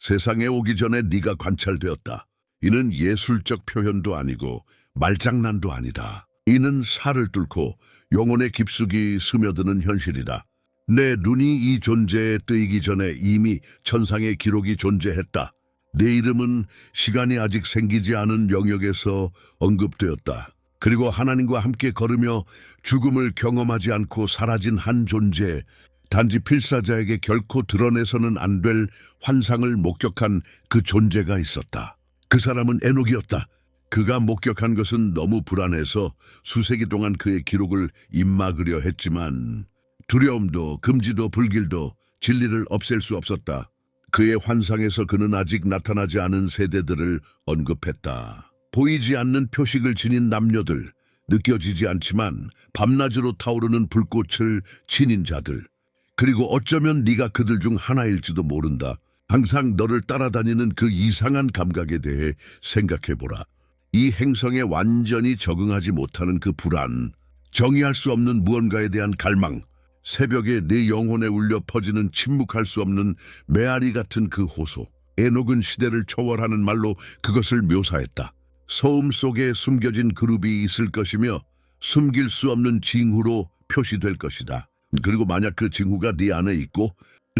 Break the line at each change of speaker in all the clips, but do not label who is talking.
세상에 오기 전에 네가 관찰되었다. 이는 예술적 표현도 아니고 말장난도 아니다. 이는 살을 뚫고 영혼의 깊숙이 스며드는 현실이다. 내 눈이 이 존재에 뜨이기 전에 이미 천상의 기록이 존재했다. 내 이름은 시간이 아직 생기지 않은 영역에서 언급되었다. 그리고 하나님과 함께 걸으며 죽음을 경험하지 않고 사라진 한 존재, 단지 필사자에게 결코 드러내서는 안 될 환상을 목격한 그 존재가 있었다. 그 사람은 에녹이었다. 그가 목격한 것은 너무 불안해서 수세기 동안 그의 기록을 입막으려 했지만 두려움도 금지도 불길도 진리를 없앨 수 없었다. 그의 환상에서 그는 아직 나타나지 않은 세대들을 언급했다. 보이지 않는 표식을 지닌 남녀들, 느껴지지 않지만 밤낮으로 타오르는 불꽃을 지닌 자들, 그리고 어쩌면 네가 그들 중 하나일지도 모른다. 항상 너를 따라다니는 그 이상한 감각에 대해 생각해보라. 이 행성에 완전히 적응하지 못하는 그 불안, 정의할 수 없는 무언가에 대한 갈망, 새벽에 내 영혼에 울려 퍼지는 침묵할 수 없는 메아리 같은 그 호소. 에녹은 시대를 초월하는 말로 그것을 묘사했다. 소음 속에 숨겨진 그룹이 있을 것이며 숨길 수 없는 징후로 표시될 것이다. 그리고 만약 그 징후가 네 안에 있고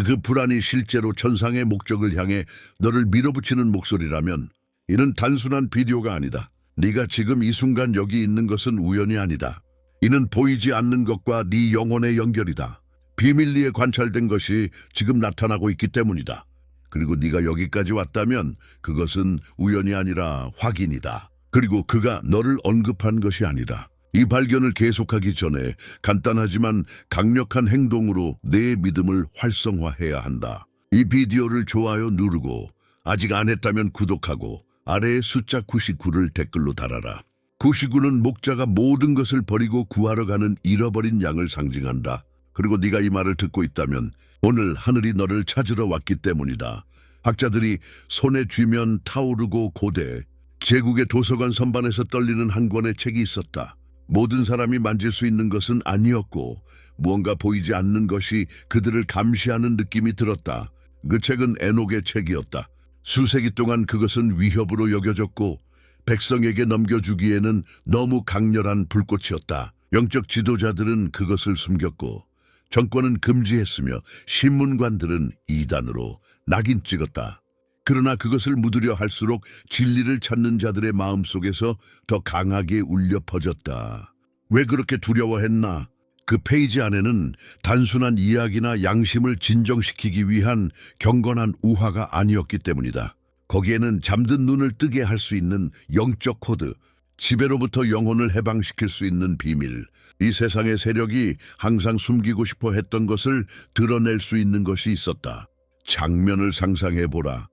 그 불안이 실제로 천상의 목적을 향해 너를 밀어붙이는 목소리라면 이는 단순한 비디오가 아니다. 네가 지금 이 순간 여기 있는 것은 우연이 아니다. 이는 보이지 않는 것과 네 영혼의 연결이다. 비밀리에 관찰된 것이 지금 나타나고 있기 때문이다. 그리고 네가 여기까지 왔다면 그것은 우연이 아니라 확인이다. 그리고 그가 너를 언급한 것이 아니다. 이 발견을 계속하기 전에 간단하지만 강력한 행동으로 내 믿음을 활성화해야 한다. 이 비디오를 좋아요 누르고 아직 안 했다면 구독하고 아래에 숫자 99를 댓글로 달아라. 99는 목자가 모든 것을 버리고 구하러 가는 잃어버린 양을 상징한다. 그리고 네가 이 말을 듣고 있다면 오늘 하늘이 너를 찾으러 왔기 때문이다. 학자들이 손에 쥐면 타오르고 고대 제국의 도서관 선반에서 떨리는 한 권의 책이 있었다. 모든 사람이 만질 수 있는 것은 아니었고 무언가 보이지 않는 것이 그들을 감시하는 느낌이 들었다. 그 책은 에녹의 책이었다. 수세기 동안 그것은 위협으로 여겨졌고 백성에게 넘겨주기에는 너무 강렬한 불꽃이었다. 영적 지도자들은 그것을 숨겼고 정권은 금지했으며 신문관들은 이단으로 낙인 찍었다. 그러나 그것을 묻으려 할수록 진리를 찾는 자들의 마음속에서 더 강하게 울려 퍼졌다. 왜 그렇게 두려워했나? 그 페이지 안에는 단순한 이야기나 양심을 진정시키기 위한 경건한 우화가 아니었기 때문이다. 거기에는 잠든 눈을 뜨게 할 수 있는 영적 코드, 지배로부터 영혼을 해방시킬 수 있는 비밀, 이 세상의 세력이 항상 숨기고 싶어 했던 것을 드러낼 수 있는 것이 있었다. 장면을 상상해보라.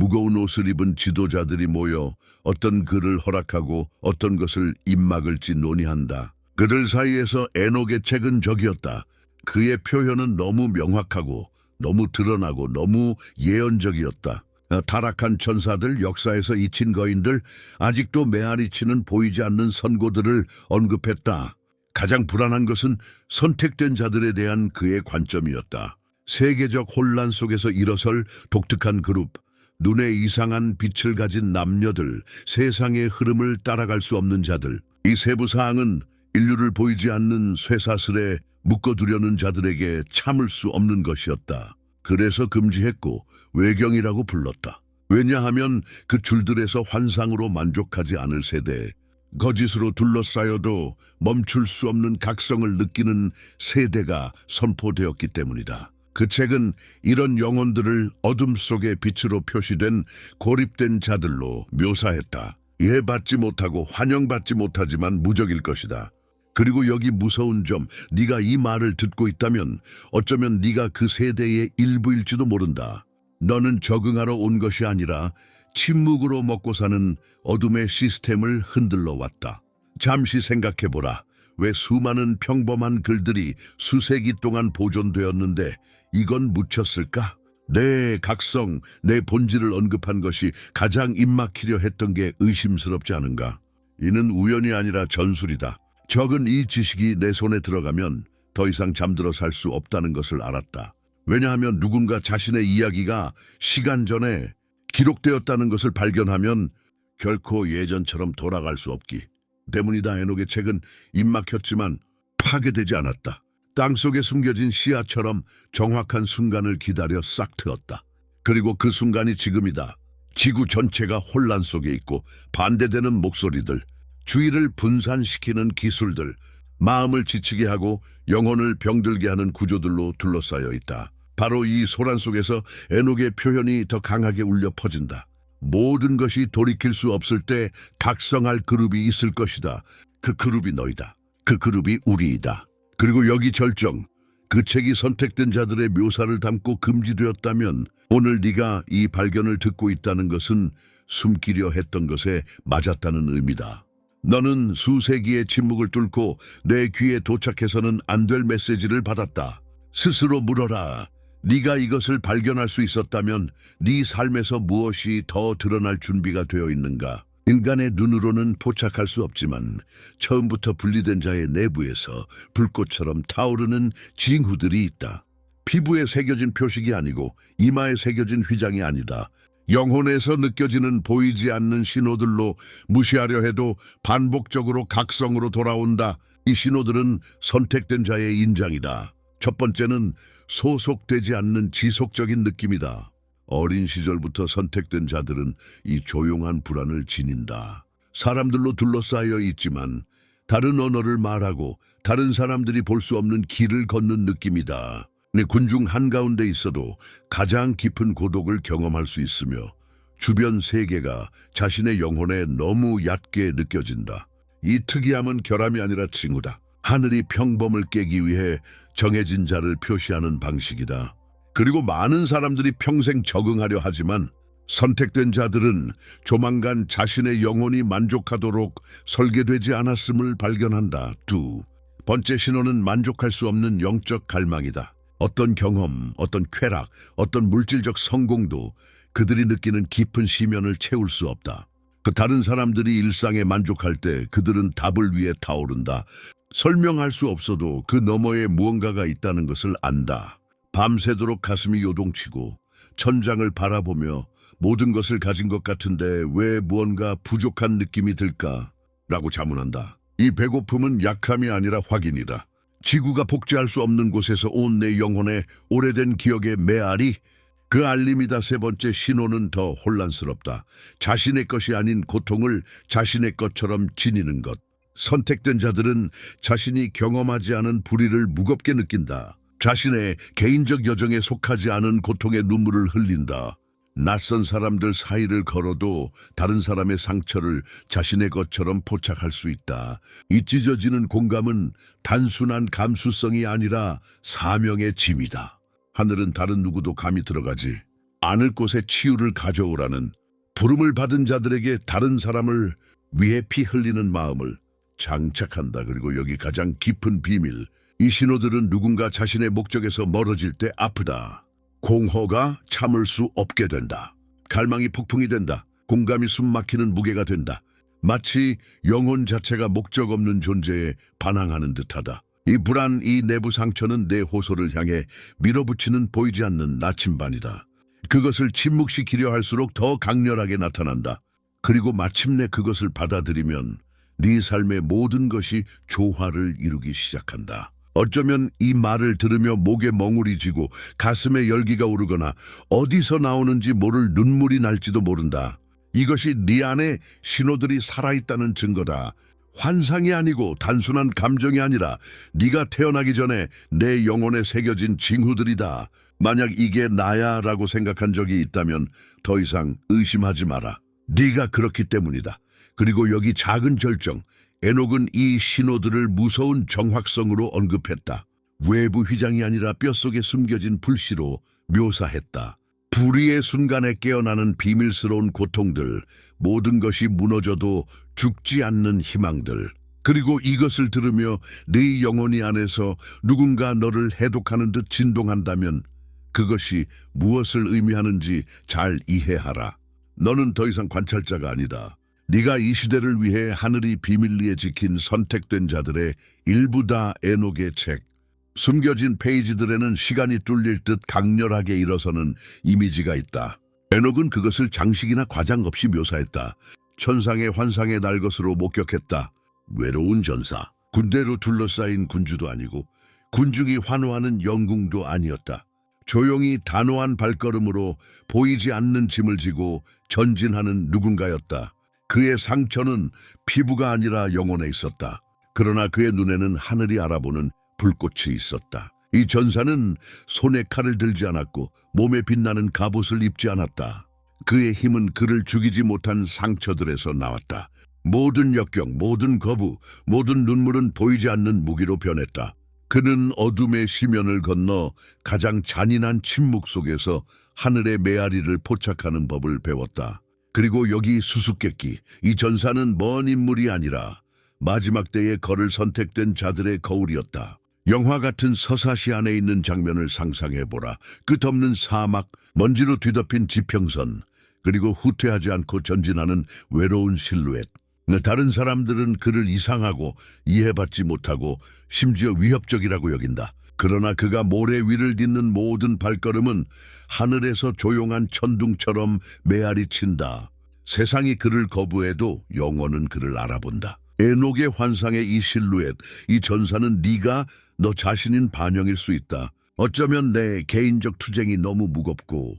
무거운 옷을 입은 지도자들이 모여 어떤 글을 허락하고 어떤 것을 입막을지 논의한다. 그들 사이에서 에녹의 책은 적이었다. 그의 표현은 너무 명확하고 너무 드러나고 너무 예언적이었다. 어, 타락한 천사들, 역사에서 잊힌 거인들, 아직도 메아리치는 보이지 않는 선고들을 언급했다. 가장 불안한 것은 선택된 자들에 대한 그의 관점이었다. 세계적 혼란 속에서 일어설 독특한 그룹, 눈에 이상한 빛을 가진 남녀들, 세상의 흐름을 따라갈 수 없는 자들. 이 세부 사항은 인류를 보이지 않는 쇠사슬에 묶어두려는 자들에게 참을 수 없는 것이었다. 그래서 금지했고 외경이라고 불렀다. 왜냐하면 그 줄들에서 환상으로 만족하지 않을 세대, 거짓으로 둘러싸여도 멈출 수 없는 각성을 느끼는 세대가 선포되었기 때문이다. 그 책은 이런 영혼들을 어둠 속의 빛으로 표시된 고립된 자들로 묘사했다. 이해받지 못하고 환영받지 못하지만 무적일 것이다. 그리고 여기 무서운 점, 네가 이 말을 듣고 있다면 어쩌면 네가 그 세대의 일부일지도 모른다. 너는 적응하러 온 것이 아니라 침묵으로 먹고 사는 어둠의 시스템을 흔들러 왔다. 잠시 생각해보라. 왜 수많은 평범한 글들이 수세기 동안 보존되었는데 이건 묻혔을까? 내 각성, 내 본질을 언급한 것이 가장 입막히려 했던 게 의심스럽지 않은가? 이는 우연이 아니라 전술이다. 적은 이 지식이 내 손에 들어가면 더 이상 잠들어 살 수 없다는 것을 알았다. 왜냐하면 누군가 자신의 이야기가 시간 전에 기록되었다는 것을 발견하면 결코 예전처럼 돌아갈 수 없기 때문이다. 에녹의 책은 입막혔지만 파괴되지 않았다. 땅속에 숨겨진 씨앗처럼 정확한 순간을 기다려 싹 트었다. 그리고 그 순간이 지금이다. 지구 전체가 혼란 속에 있고 반대되는 목소리들, 주의를 분산시키는 기술들, 마음을 지치게 하고 영혼을 병들게 하는 구조들로 둘러싸여 있다. 바로 이 소란 속에서 에녹의 표현이 더 강하게 울려 퍼진다. 모든 것이 돌이킬 수 없을 때 각성할 그룹이 있을 것이다. 그 그룹이 너희다. 그 그룹이 우리이다. 그리고 여기 절정, 그 책이 선택된 자들의 묘사를 담고 금지되었다면 오늘 네가 이 발견을 듣고 있다는 것은 숨기려 했던 것에 맞았다는 의미다. 너는 수세기의 침묵을 뚫고 내 귀에 도착해서는 안 될 메시지를 받았다. 스스로 물어라. 네가 이것을 발견할 수 있었다면 네 삶에서 무엇이 더 드러날 준비가 되어 있는가? 인간의 눈으로는 포착할 수 없지만 처음부터 분리된 자의 내부에서 불꽃처럼 타오르는 징후들이 있다. 피부에 새겨진 표식이 아니고 이마에 새겨진 휘장이 아니다. 영혼에서 느껴지는 보이지 않는 신호들로 무시하려 해도 반복적으로 각성으로 돌아온다. 이 신호들은 선택된 자의 인장이다. 첫 번째는 소속되지 않는 지속적인 느낌이다. 어린 시절부터 선택된 자들은 이 조용한 불안을 지닌다. 사람들로 둘러싸여 있지만 다른 언어를 말하고 다른 사람들이 볼 수 없는 길을 걷는 느낌이다. 내 군중 한가운데 있어도 가장 깊은 고독을 경험할 수 있으며 주변 세계가 자신의 영혼에 너무 얕게 느껴진다. 이 특이함은 결함이 아니라 징후다. 하늘이 평범을 깨기 위해 정해진 자를 표시하는 방식이다. 그리고 많은 사람들이 평생 적응하려 하지만 선택된 자들은 조만간 자신의 영혼이 만족하도록 설계되지 않았음을 발견한다. 두 번째 신호는 만족할 수 없는 영적 갈망이다. 어떤 경험, 어떤 쾌락, 어떤 물질적 성공도 그들이 느끼는 깊은 시면을 채울 수 없다. 그 다른 사람들이 일상에 만족할 때 그들은 답을 위해 타오른다. 설명할 수 없어도 그 너머에 무언가가 있다는 것을 안다. 밤새도록 가슴이 요동치고 천장을 바라보며 모든 것을 가진 것 같은데 왜 무언가 부족한 느낌이 들까? 라고 자문한다. 이 배고픔은 약함이 아니라 확인이다. 지구가 복제할 수 없는 곳에서 온 내 영혼의 오래된 기억의 메아리 그 알림이다 세 번째 신호는 더 혼란스럽다. 자신의 것이 아닌 고통을 자신의 것처럼 지니는 것. 선택된 자들은 자신이 경험하지 않은 불의를 무겁게 느낀다. 자신의 개인적 여정에 속하지 않은 고통의 눈물을 흘린다. 낯선 사람들 사이를 걸어도 다른 사람의 상처를 자신의 것처럼 포착할 수 있다. 이 찢어지는 공감은 단순한 감수성이 아니라 사명의 짐이다. 하늘은 다른 누구도 감히 들어가지 않을 곳에 치유를 가져오라는 부름을 받은 자들에게 다른 사람을 위해 피 흘리는 마음을 장착한다. 그리고 여기 가장 깊은 비밀. 이 신호들은 누군가 자신의 목적에서 멀어질 때 아프다. 공허가 참을 수 없게 된다. 갈망이 폭풍이 된다. 공감이 숨막히는 무게가 된다. 마치 영혼 자체가 목적 없는 존재에 반항하는 듯하다. 이 불안, 이 내부 상처는 내 호소를 향해 밀어붙이는 보이지 않는 나침반이다. 그것을 침묵시키려 할수록 더 강렬하게 나타난다. 그리고 마침내 그것을 받아들이면 네 삶의 모든 것이 조화를 이루기 시작한다. 어쩌면 이 말을 들으며 목에 멍울이 지고 가슴에 열기가 오르거나 어디서 나오는지 모를 눈물이 날지도 모른다. 이것이 네 안에 신호들이 살아있다는 증거다. 환상이 아니고 단순한 감정이 아니라 네가 태어나기 전에 내 영혼에 새겨진 징후들이다. 만약 이게 나야라고 생각한 적이 있다면 더 이상 의심하지 마라. 네가 그렇기 때문이다. 그리고 여기 작은 절정, 에녹은 이 신호들을 무서운 정확성으로 언급했다. 외부 휘장이 아니라 뼛속에 숨겨진 불씨로 묘사했다. 불의의 순간에 깨어나는 비밀스러운 고통들, 모든 것이 무너져도 죽지 않는 희망들. 그리고 이것을 들으며 네 영혼이 안에서 누군가 너를 해독하는 듯 진동한다면 그것이 무엇을 의미하는지 잘 이해하라. 너는 더 이상 관찰자가 아니다. 네가 이 시대를 위해 하늘이 비밀리에 지킨 선택된 자들의 일부다 에녹의 책. 숨겨진 페이지들에는 시간이 뚫릴 듯 강렬하게 일어서는 이미지가 있다. 에녹은 그것을 장식이나 과장 없이 묘사했다. 천상의 환상의 날 것으로 목격했다. 외로운 전사, 군대로 둘러싸인 군주도 아니고 군중이 환호하는 영궁도 아니었다. 조용히 단호한 발걸음으로 보이지 않는 짐을 지고 전진하는 누군가였다. 그의 상처는 피부가 아니라 영혼에 있었다. 그러나 그의 눈에는 하늘이 알아보는 불꽃이 있었다. 이 전사는 손에 칼을 들지 않았고 몸에 빛나는 갑옷을 입지 않았다. 그의 힘은 그를 죽이지 못한 상처들에서 나왔다. 모든 역경, 모든 거부, 모든 눈물은 보이지 않는 무기로 변했다. 그는 어둠의 심연을 건너 가장 잔인한 침묵 속에서 하늘의 메아리를 포착하는 법을 배웠다. 그리고 여기 수수께끼, 이 전사는 먼 인물이 아니라 마지막 때에 걸을 선택된 자들의 거울이었다. 영화 같은 서사시 안에 있는 장면을 상상해보라. 끝없는 사막, 먼지로 뒤덮인 지평선, 그리고 후퇴하지 않고 전진하는 외로운 실루엣. 다른 사람들은 그를 이상하고 이해받지 못하고 심지어 위협적이라고 여긴다. 그러나 그가 모래 위를 딛는 모든 발걸음은 하늘에서 조용한 천둥처럼 메아리 친다. 세상이 그를 거부해도 영혼은 그를 알아본다. 에녹의 환상의 이 실루엣, 이 전사는 네가 너 자신인 반영일 수 있다. 어쩌면 내 개인적 투쟁이 너무 무겁고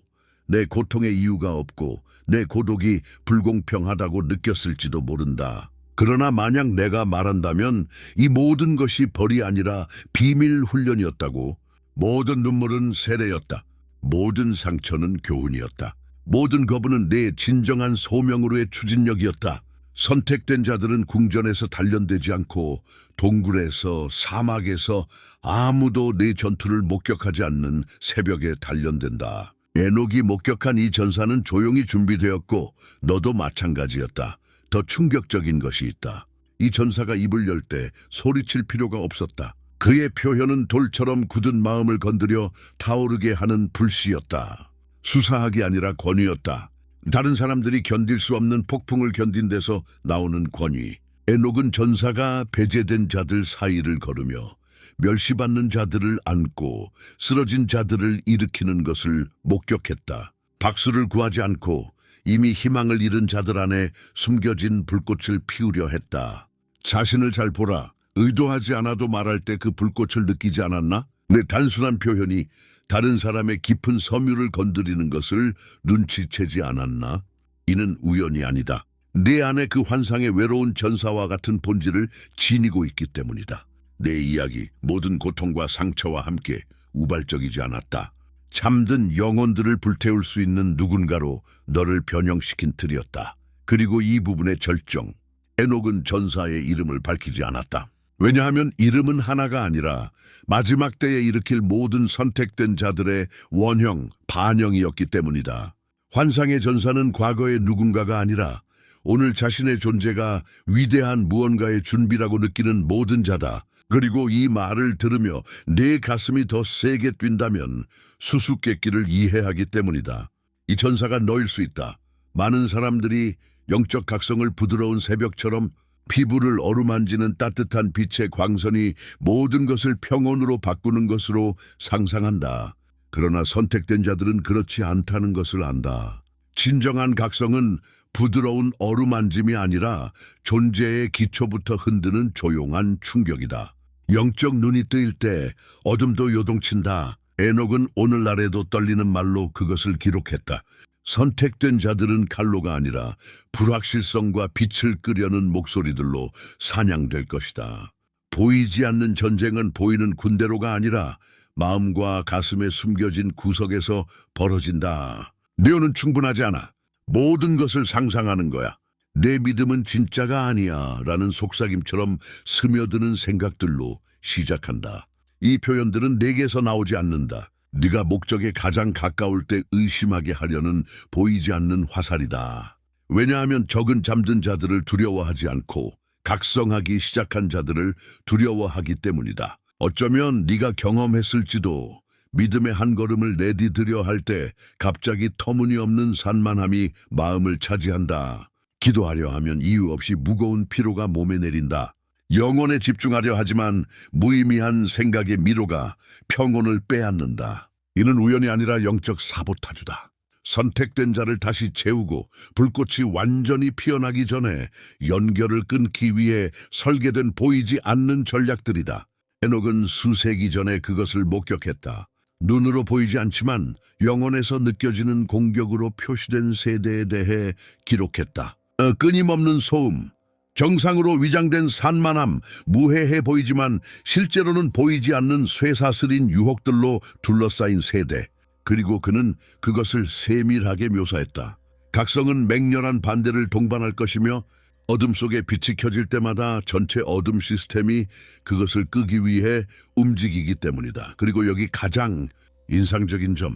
내 고통의 이유가 없고 내 고독이 불공평하다고 느꼈을지도 모른다. 그러나 만약 내가 말한다면 이 모든 것이 벌이 아니라 비밀 훈련이었다고 모든 눈물은 세례였다. 모든 상처는 교훈이었다. 모든 거부는 내 진정한 소명으로의 추진력이었다. 선택된 자들은 궁전에서 단련되지 않고 동굴에서 사막에서 아무도 내 전투를 목격하지 않는 새벽에 단련된다. 에녹이 목격한 이 전사는 조용히 준비되었고 너도 마찬가지였다. 더 충격적인 것이 있다. 이 전사가 입을 열 때 소리칠 필요가 없었다. 그의 표현은 돌처럼 굳은 마음을 건드려 타오르게 하는 불씨였다. 수사학이 아니라 권위였다. 다른 사람들이 견딜 수 없는 폭풍을 견딘 데서 나오는 권위. 에녹은 전사가 배제된 자들 사이를 걸으며 멸시받는 자들을 안고 쓰러진 자들을 일으키는 것을 목격했다. 박수를 구하지 않고 이미 희망을 잃은 자들 안에 숨겨진 불꽃을 피우려 했다. 자신을 잘 보라. 의도하지 않아도 말할 때 그 불꽃을 느끼지 않았나? 내 단순한 표현이 다른 사람의 깊은 섬유를 건드리는 것을 눈치채지 않았나? 이는 우연이 아니다. 내 안에 그 환상의 외로운 전사와 같은 본질을 지니고 있기 때문이다. 내 이야기, 모든 고통과 상처와 함께 우발적이지 않았다. 잠든 영혼들을 불태울 수 있는 누군가로 너를 변형시킨 틀이었다. 그리고 이 부분의 절정, 에녹은 전사의 이름을 밝히지 않았다. 왜냐하면 이름은 하나가 아니라 마지막 때에 일으킬 모든 선택된 자들의 원형, 반영이었기 때문이다. 환상의 전사는 과거의 누군가가 아니라 오늘 자신의 존재가 위대한 무언가의 준비라고 느끼는 모든 자다. 그리고 이 말을 들으며 내 가슴이 더 세게 뛴다면 수수께끼를 이해하기 때문이다. 이 전사가 너일 수 있다. 많은 사람들이 영적 각성을 부드러운 새벽처럼 피부를 어루만지는 따뜻한 빛의 광선이 모든 것을 평온으로 바꾸는 것으로 상상한다. 그러나 선택된 자들은 그렇지 않다는 것을 안다. 진정한 각성은 부드러운 어루만짐이 아니라 존재의 기초부터 흔드는 조용한 충격이다. 영적 눈이 뜨일 때 어둠도 요동친다. 에녹은 오늘날에도 떨리는 말로 그것을 기록했다. 선택된 자들은 칼로가 아니라 불확실성과 빛을 끄려는 목소리들로 사냥될 것이다. 보이지 않는 전쟁은 보이는 군대로가 아니라 마음과 가슴에 숨겨진 구석에서 벌어진다. 네오는 충분하지 않아. 모든 것을 상상하는 거야. 내 믿음은 진짜가 아니야 라는 속삭임처럼 스며드는 생각들로 시작한다. 이 표현들은 내게서 나오지 않는다. 네가 목적에 가장 가까울 때 의심하게 하려는 보이지 않는 화살이다. 왜냐하면 적은 잠든 자들을 두려워하지 않고 각성하기 시작한 자들을 두려워하기 때문이다. 어쩌면 네가 경험했을지도 믿음의 한 걸음을 내디드려 할 때 갑자기 터무니없는 산만함이 마음을 차지한다. 기도하려 하면 이유 없이 무거운 피로가 몸에 내린다. 영혼에 집중하려 하지만 무의미한 생각의 미로가 평온을 빼앗는다. 이는 우연이 아니라 영적 사보타주다. 선택된 자를 다시 재우고 불꽃이 완전히 피어나기 전에 연결을 끊기 위해 설계된 보이지 않는 전략들이다. 에녹은 수세기 전에 그것을 목격했다. 눈으로 보이지 않지만 영혼에서 느껴지는 공격으로 표시된 세대에 대해 기록했다. 어, 끊임없는 소음, 정상으로 위장된 산만함, 무해해 보이지만 실제로는 보이지 않는 쇠사슬인 유혹들로 둘러싸인 세대. 그리고 그는 그것을 세밀하게 묘사했다. 각성은 맹렬한 반대를 동반할 것이며 어둠 속에 빛이 켜질 때마다 전체 어둠 시스템이 그것을 끄기 위해 움직이기 때문이다. 그리고 여기 가장 인상적인 점,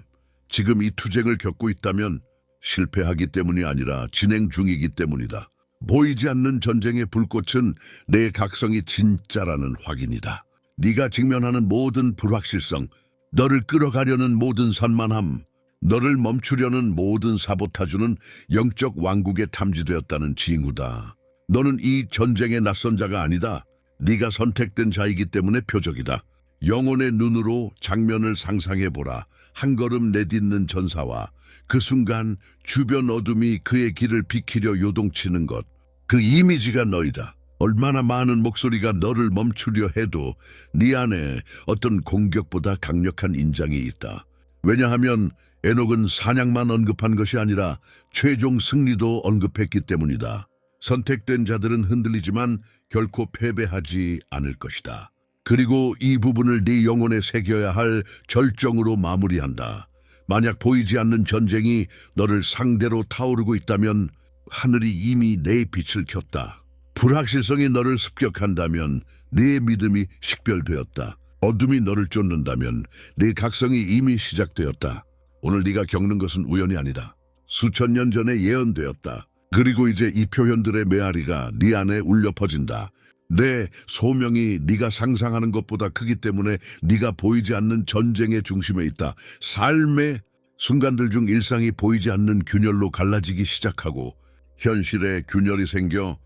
지금 이 투쟁을 겪고 있다면 실패하기 때문이 아니라 진행 중이기 때문이다. 보이지 않는 전쟁의 불꽃은 내 각성이 진짜라는 확인이다. 네가 직면하는 모든 불확실성, 너를 끌어가려는 모든 산만함, 너를 멈추려는 모든 사보타주는 영적 왕국에 탐지되었다는 징후다. 너는 이 전쟁의 낯선 자가 아니다. 네가 선택된 자이기 때문에 표적이다. 영혼의 눈으로 장면을 상상해보라. 한 걸음 내딛는 전사와 그 순간 주변 어둠이 그의 길을 비키려 요동치는 것. 그 이미지가 너이다. 얼마나 많은 목소리가 너를 멈추려 해도 네 안에 어떤 공격보다 강력한 인장이 있다. 왜냐하면 에녹은 사냥만 언급한 것이 아니라 최종 승리도 언급했기 때문이다. 선택된 자들은 흔들리지만 결코 패배하지 않을 것이다. 그리고 이 부분을 네 영혼에 새겨야 할 절정으로 마무리한다. 만약 보이지 않는 전쟁이 너를 상대로 타오르고 있다면 하늘이 이미 내 빛을 켰다. 불확실성이 너를 습격한다면 네 믿음이 식별되었다. 어둠이 너를 쫓는다면 네 각성이 이미 시작되었다. 오늘 네가 겪는 것은 우연이 아니다. 수천 년 전에 예언되었다. 그리고 이제 이 표현들의 메아리가 네 안에 울려 퍼진다. 내 소명이 네가 상상하는 것보다 크기 때문에 네가 보이지 않는 전쟁의 중심에 있다. 삶의 순간들 중 일상이 보이지 않는 균열로 갈라지기 시작하고 현실에 균열이 생겨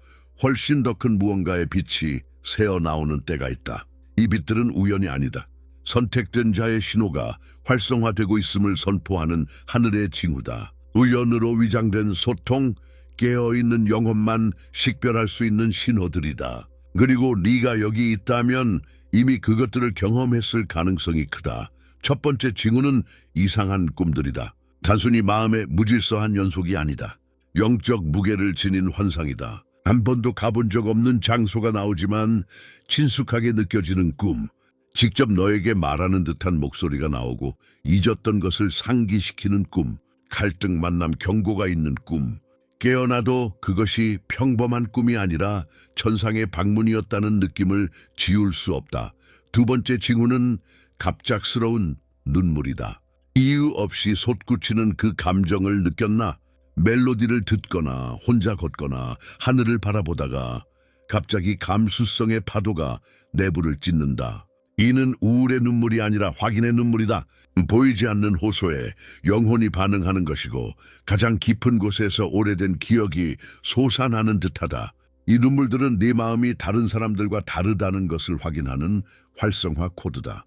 훨씬 더 큰 무언가의 빛이 새어 나오는 때가 있다. 이 빛들은 우연이 아니다. 선택된 자의 신호가 활성화되고 있음을 선포하는 하늘의 징후다. 우연으로 위장된 소통, 깨어있는 영혼만 식별할 수 있는 신호들이다. 그리고 네가 여기 있다면 이미 그것들을 경험했을 가능성이 크다. 첫 번째 징후는 이상한 꿈들이다. 단순히 마음의 무질서한 연속이 아니다. 영적 무게를 지닌 환상이다. 한 번도 가본 적 없는 장소가 나오지만 친숙하게 느껴지는 꿈. 직접 너에게 말하는 듯한 목소리가 나오고 잊었던 것을 상기시키는 꿈. 갈등, 만남, 경고가 있는 꿈. 깨어나도 그것이 평범한 꿈이 아니라 천상의 방문이었다는 느낌을 지울 수 없다. 두 번째 징후는 갑작스러운 눈물이다. 이유 없이 솟구치는 그 감정을 느꼈나? 멜로디를 듣거나 혼자 걷거나 하늘을 바라보다가 갑자기 감수성의 파도가 내부를 찢는다. 이는 우울의 눈물이 아니라 확인의 눈물이다. 보이지 않는 호소에 영혼이 반응하는 것이고 가장 깊은 곳에서 오래된 기억이 솟아나는 듯하다. 이 눈물들은 네 마음이 다른 사람들과 다르다는 것을 확인하는 활성화 코드다.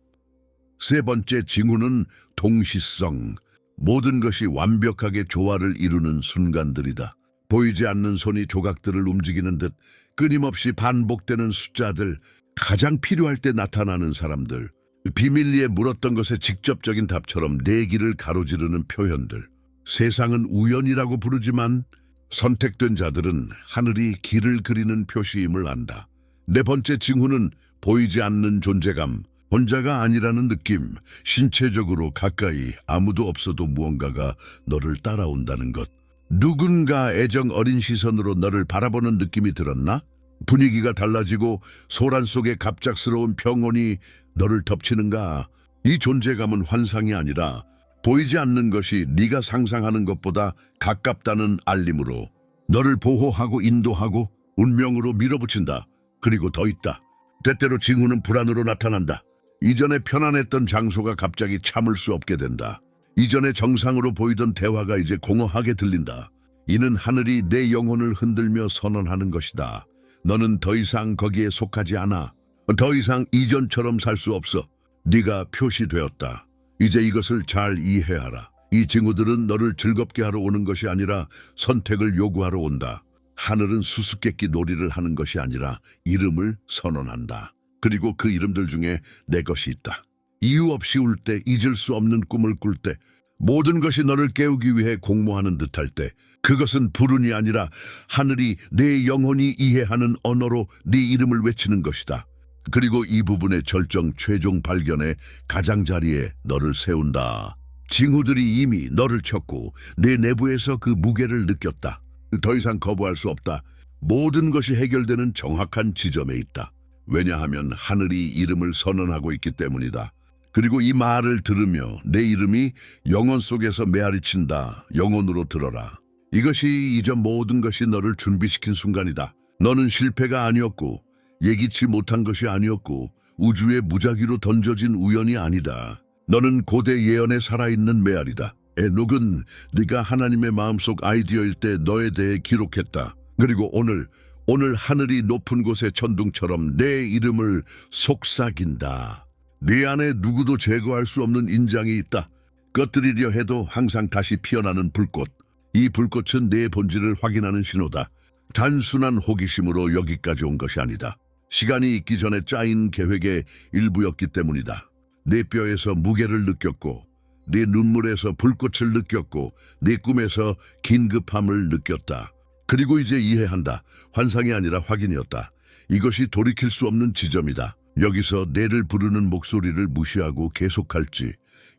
세 번째 징후는 동시성. 모든 것이 완벽하게 조화를 이루는 순간들이다. 보이지 않는 손이 조각들을 움직이는 듯 끊임없이 반복되는 숫자들, 가장 필요할 때 나타나는 사람들, 비밀리에 물었던 것에 직접적인 답처럼 내기를 가로지르는 표현들. 세상은 우연이라고 부르지만 선택된 자들은 하늘이 길을 그리는 표시임을 안다. 네 번째 징후는 보이지 않는 존재감, 혼자가 아니라는 느낌, 신체적으로 가까이 아무도 없어도 무언가가 너를 따라온다는 것. 누군가 애정 어린 시선으로 너를 바라보는 느낌이 들었나? 분위기가 달라지고 소란 속에 갑작스러운 평온이 너를 덮치는가? 이 존재감은 환상이 아니라 보이지 않는 것이 네가 상상하는 것보다 가깝다는 알림으로 너를 보호하고 인도하고 운명으로 밀어붙인다. 그리고 더 있다. 때때로 징후는 불안으로 나타난다. 이전에 편안했던 장소가 갑자기 참을 수 없게 된다. 이전에 정상으로 보이던 대화가 이제 공허하게 들린다. 이는 하늘이 내 영혼을 흔들며 선언하는 것이다. 너는 더 이상 거기에 속하지 않아. 더 이상 이전처럼 살 수 없어. 네가 표시되었다. 이제 이것을 잘 이해하라. 이 징후들은 너를 즐겁게 하러 오는 것이 아니라 선택을 요구하러 온다. 하늘은 수수께끼 놀이를 하는 것이 아니라 이름을 선언한다. 그리고 그 이름들 중에 내 것이 있다. 이유 없이 울 때, 잊을 수 없는 꿈을 꿀 때, 모든 것이 너를 깨우기 위해 공모하는 듯할 때, 그것은 불운이 아니라 하늘이 내 영혼이 이해하는 언어로 네 이름을 외치는 것이다. 그리고 이 부분의 절정 최종 발견의 가장자리에 너를 세운다. 징후들이 이미 너를 쳤고 내 내부에서 그 무게를 느꼈다. 더 이상 거부할 수 없다. 모든 것이 해결되는 정확한 지점에 있다. 왜냐하면 하늘이 이름을 선언하고 있기 때문이다. 그리고 이 말을 들으며 내 이름이 영혼 속에서 메아리친다. 영혼으로 들어라. 이것이 이전 모든 것이 너를 준비시킨 순간이다. 너는 실패가 아니었고 예기치 못한 것이 아니었고 우주의 무작위로 던져진 우연이 아니다. 너는 고대 예언에 살아있는 메아리다. 에녹은 네가 하나님의 마음속 아이디어일 때 너에 대해 기록했다. 그리고 오늘 오늘 하늘이 높은 곳의 천둥처럼 내 이름을 속삭인다. 네 안에 누구도 제거할 수 없는 인장이 있다. 꺼뜨리려 해도 항상 다시 피어나는 불꽃. 이 불꽃은 내 본질을 확인하는 신호다. 단순한 호기심으로 여기까지 온 것이 아니다. 시간이 있기 전에 짜인 계획의 일부였기 때문이다. 내 뼈에서 무게를 느꼈고, 내 눈물에서 불꽃을 느꼈고, 내 꿈에서 긴급함을 느꼈다. 그리고 이제 이해한다. 환상이 아니라 확인이었다. 이것이 돌이킬 수 없는 지점이다. 여기서 내를 부르는 목소리를 무시하고 계속할지,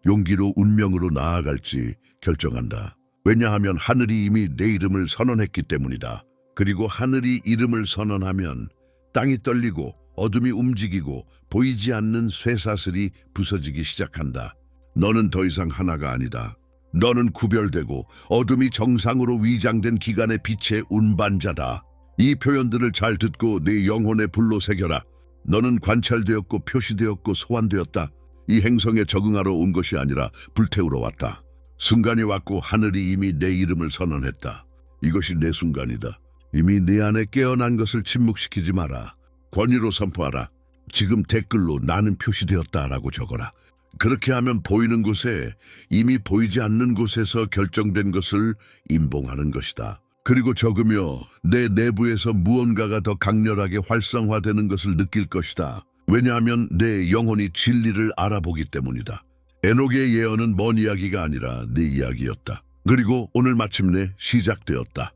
용기로 운명으로 나아갈지 결정한다. 왜냐하면 하늘이 이미 내 이름을 선언했기 때문이다. 그리고 하늘이 이름을 선언하면 땅이 떨리고 어둠이 움직이고 보이지 않는 쇠사슬이 부서지기 시작한다. 너는 더 이상 하나가 아니다. 너는 구별되고 어둠이 정상으로 위장된 기간의 빛의 운반자다. 이 표현들을 잘 듣고 네 영혼의 불로 새겨라. 너는 관찰되었고 표시되었고 소환되었다. 이 행성에 적응하러 온 것이 아니라 불태우러 왔다. 순간이 왔고 하늘이 이미 내 이름을 선언했다. 이것이 내 순간이다. 이미 네 안에 깨어난 것을 침묵시키지 마라. 권위로 선포하라. 지금 댓글로 나는 표시되었다라고 적어라. 그렇게 하면 보이는 곳에 이미 보이지 않는 곳에서 결정된 것을 임봉하는 것이다. 그리고 적으며 내 내부에서 무언가가 더 강렬하게 활성화되는 것을 느낄 것이다. 왜냐하면 내 영혼이 진리를 알아보기 때문이다. 에녹의 예언은 먼 이야기가 아니라 네 이야기였다. 그리고 오늘 마침내 시작되었다.